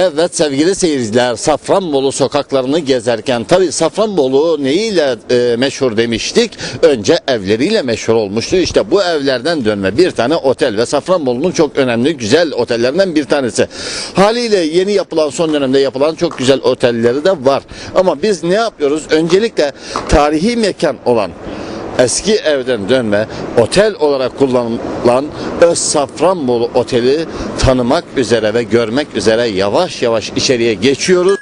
Evet sevgili seyirciler Safranbolu sokaklarını gezerken tabi Safranbolu neyiyle e, meşhur demiştik? Önce evleriyle meşhur olmuştu. İşte bu evlerden dönme bir tane otel ve Safranbolu'nun çok önemli güzel otellerinden bir tanesi. Haliyle yeni yapılan son dönemde yapılan çok güzel otelleri de var. Ama biz ne yapıyoruz? Öncelikle tarihi mekan olan eski evden dönme otel olarak kullanılan Öz Safranbolu Oteli tanımak üzere ve görmek üzere yavaş yavaş içeriye geçiyoruz.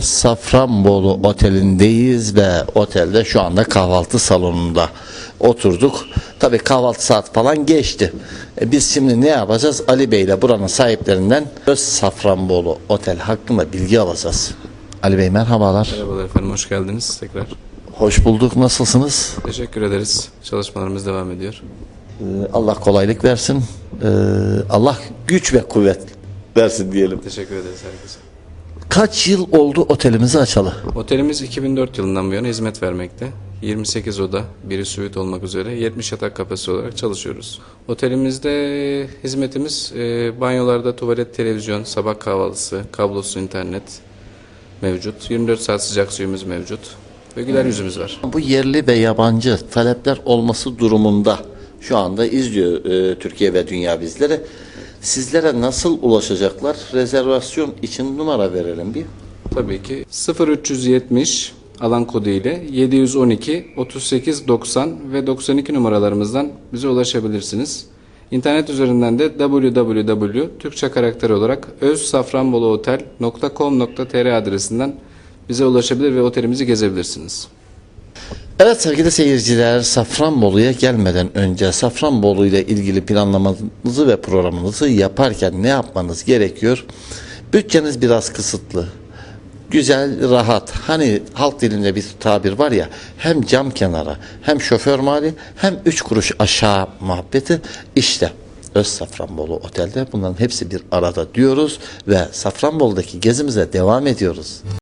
Safranbolu Oteli'ndeyiz ve otelde şu anda kahvaltı salonunda oturduk. Tabii kahvaltı saat falan geçti. E, biz şimdi ne yapacağız? Ali Bey ile buranın sahiplerinden Öz Safranbolu Otel hakkında bilgi alacağız. Ali Bey merhabalar. Merhabalar efendim, hoş geldiniz tekrar. Hoş bulduk. Nasılsınız? Teşekkür ederiz. Çalışmalarımız devam ediyor. Ee, Allah kolaylık versin. Ee, Allah güç ve kuvvet versin diyelim. Teşekkür ederiz herkese. Kaç yıl oldu otelimizi açalı? Otelimiz 2004 yılından bu yana hizmet vermekte. 28 oda, biri suite olmak üzere 70 yatak kapasite olarak çalışıyoruz. Otelimizde hizmetimiz e, banyolarda tuvalet, televizyon, sabah kahvaltısı, kablosuz internet mevcut. 24 saat sıcak suyumuz mevcut. Ve güler yüzümüz var. Bu yerli ve yabancı talepler olması durumunda şu anda izliyor e, Türkiye ve dünya bizleri. Sizlere nasıl ulaşacaklar? Rezervasyon için numara verelim bir. Tabii ki 0370 alan kodu ile 712 38 90 ve 92 numaralarımızdan bize ulaşabilirsiniz. İnternet üzerinden de www Türkçe karakter olarak özsafranboluotel.com.tr adresinden bize ulaşabilir ve otelimizi gezebilirsiniz. Evet sevgili seyirciler Safranbolu'ya gelmeden önce Safranbolu ile ilgili planlamanızı ve programınızı yaparken ne yapmanız gerekiyor? Bütçeniz biraz kısıtlı. Güzel, rahat. Hani halk dilinde bir tabir var ya hem cam kenara hem şoför mali hem üç kuruş aşağı muhabbeti işte Öz Safranbolu Otel'de bunların hepsi bir arada diyoruz ve Safranbolu'daki gezimize devam ediyoruz.